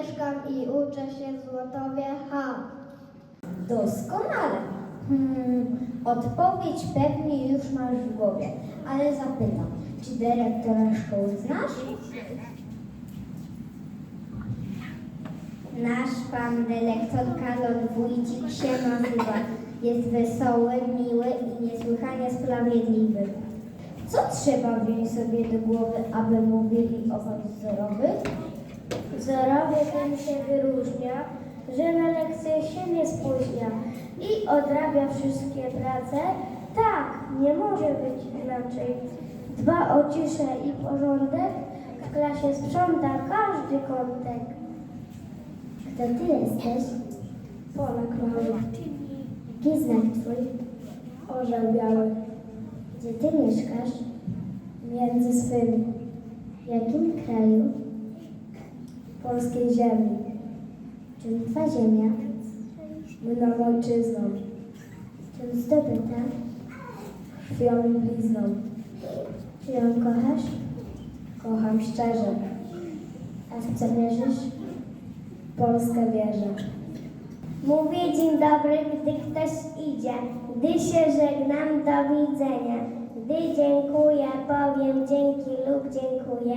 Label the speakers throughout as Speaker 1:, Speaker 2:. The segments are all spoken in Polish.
Speaker 1: mieszkam i uczę się w Złotowie H. Doskonale. Hmm, odpowiedź pewnie już masz w głowie, ale zapytam, czy dyrektora szkoły znasz? Nasz pan dyrektor Karol Wójcik się nazywa. Jest wesoły, miły i niesłychanie sprawiedliwy. Co trzeba wziąć sobie do głowy, aby mówili o wzorowych? Wzorowy?
Speaker 2: Tym się wyróżnia, że na lekcje się nie spóźnia i odrabia wszystkie prace. Tak, nie może być inaczej. Dba o ciszę i porządek, w klasie sprząta każdy kątek.
Speaker 1: Kto ty jesteś?
Speaker 2: Polak mały,
Speaker 1: Jaki znak twój?
Speaker 2: orzeł biały,
Speaker 1: Gdzie ty mieszkasz?
Speaker 2: między swymi,
Speaker 1: W jakim kraju?
Speaker 2: Polskiej ziemi,
Speaker 1: Czym twa ziemia?
Speaker 2: mną ojczyzną,
Speaker 1: Czym zdobyta?
Speaker 2: krwią i blizną.
Speaker 1: Czy ją kochasz?
Speaker 2: Kocham szczerze,
Speaker 1: A w co wierzysz?
Speaker 2: Polskę wierzę.
Speaker 1: Mówię dzień dobry, gdy ktoś idzie. Gdy się żegnam, do widzenia. Gdy dziękuję, powiem dzięki lub dziękuję.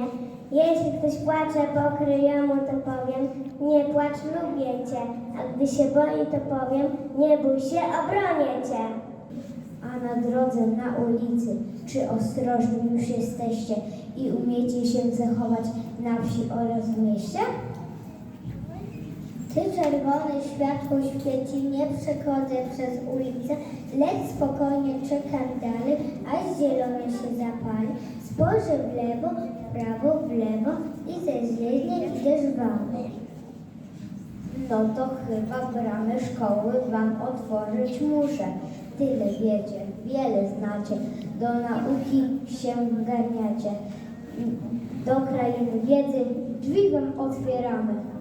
Speaker 1: Jeśli ktoś płacze po kryjomu, to powiem nie płacz, lubię cię. A gdy się boi, to powiem nie bój się, obronię cię. A na drodze, na ulicy, czy ostrożni już jesteście i umiecie się zachować na wsi oraz w mieście? Ty czerwone światło świeci, nie przechodzę przez ulicę, lecz spokojnie czekam dalej, aż zielone się zapali. Spojrzę w lewo, w prawo, w lewo i ze zjeździe idę żwawo. No to chyba bramy szkoły wam otworzyć muszę. Tyle wiecie, wiele znacie, do nauki się wgarniacie. Do krainy wiedzy drzwi wam otwieramy.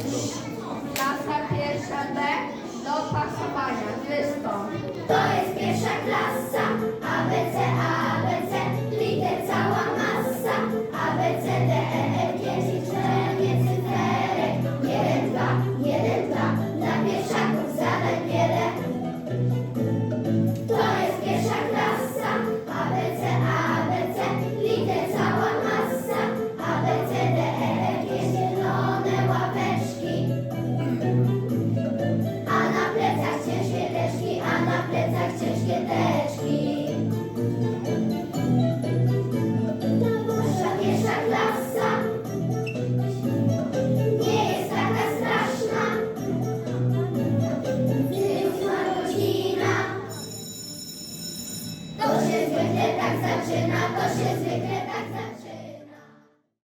Speaker 3: Pronto.